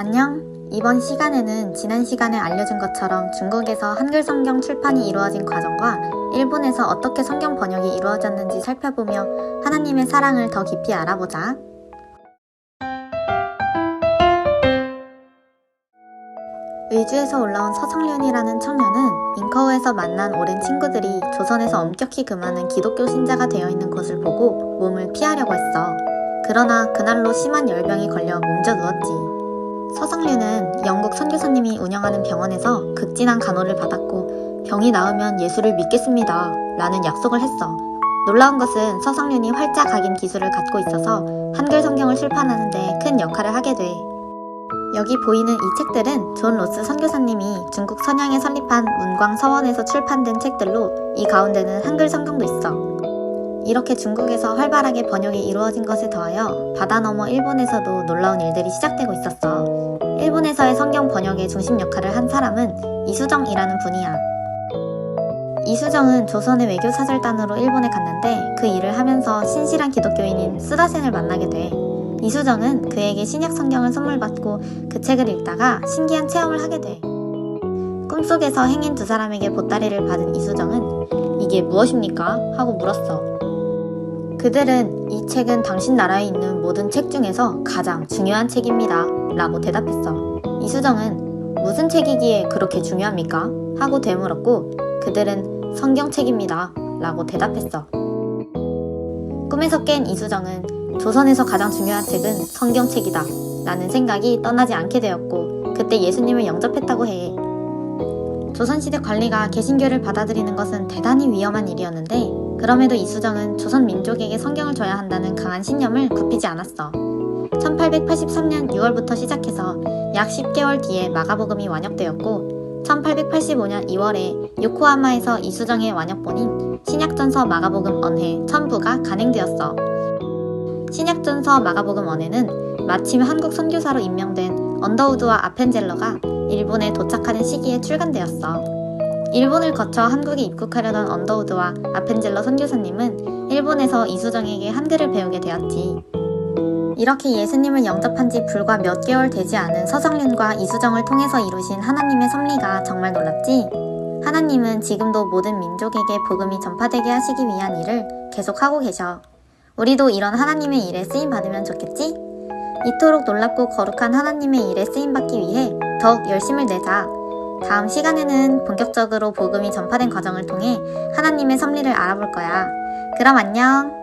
안녕. 이번 시간에는 지난 시간에 알려준 것처럼 중국에서 한글 성경 출판이 이루어진 과정과 일본에서 어떻게 성경 번역이 이루어졌는지 살펴보며 하나님의 사랑을 더 깊이 알아보자. 의주에서 올라온 서성련이라는 청년은 잉커우에서 만난 오랜 친구들이 조선에서 엄격히 금하는 기독교 신자가 되어 있는 것을 보고 몸을 피하려고 했어. 그러나 그날로 심한 열병이 걸려 몸져 누웠지. 서성류는 영국 선교사님이 운영하는 병원에서 극진한 간호를 받았고 병이 나으면 예수를 믿겠습니다. 라는 약속을 했어. 놀라운 것은 서성륜이 활자 각인 기술을 갖고 있어서 한글 성경을 출판하는데 큰 역할을 하게 돼. 여기 보이는 이 책들은 존 로스 선교사님이 중국 선양에 설립한 문광 서원에서 출판된 책들로 이 가운데는 한글 성경도 있어. 이렇게 중국에서 활발하게 번역이 이루어진 것에 더하여 바다 너머 일본에서도 놀라운 일들이 시작되고 있었어. 일본에서의 성경 번역의 중심 역할을 한 사람은 이수정이라는 분이야. 이수정은 조선의 외교 사절단으로 일본에 갔는데 그 일을 하면서 신실한 기독교인인 쓰다센을 만나게 돼. 이수정은 그에게 신약 성경을 선물 받고 그 책을 읽다가 신기한 체험을 하게 돼. 꿈속에서 행인 두 사람에게 보따리를 받은 이수정은 이게 무엇입니까? 하고 물었어. 그들은 이 책은 당신 나라에 있는 모든 책 중에서 가장 중요한 책입니다. 라고 대답했어. 이수정은 무슨 책이기에 그렇게 중요합니까? 하고 되물었고 그들은 성경책입니다. 라고 대답했어. 꿈에서 깬 이수정은 조선에서 가장 중요한 책은 성경책이다. 라는 생각이 떠나지 않게 되었고 그때 예수님을 영접했다고 해. 조선시대 관리가 개신교를 받아들이는 것은 대단히 위험한 일이었는데 그럼에도 이수정은 조선 민족에게 성경을 줘야 한다는 강한 신념을 굽히지 않았어. 1883년 6월부터 시작해서 약 10개월 뒤에 마가복음이 완역되었고 1885년 2월에 요코하마에서 이수정의 완역본인 신약전서 마가복음 언해 첨부가 간행되었어. 신약전서 마가복음 언해는 마침 한국 선교사로 임명된 언더우드와 아펜젤러가 일본에 도착하는 시기에 출간되었어. 일본을 거쳐 한국에 입국하려던 언더우드와 아펜젤러 선교사님은 일본에서 이수정에게 한글을 배우게 되었지. 이렇게 예수님을 영접한 지 불과 몇 개월 되지 않은 서성륜과 이수정을 통해서 이루신 하나님의 섭리가 정말 놀랍지? 하나님은 지금도 모든 민족에게 복음이 전파되게 하시기 위한 일을 계속하고 계셔. 우리도 이런 하나님의 일에 쓰임 받으면 좋겠지? 이토록 놀랍고 거룩한 하나님의 일에 쓰임 받기 위해 더욱 열심을 내자. 다음 시간에는 본격적으로 복음이 전파된 과정을 통해 하나님의 섭리를 알아볼 거야. 그럼 안녕!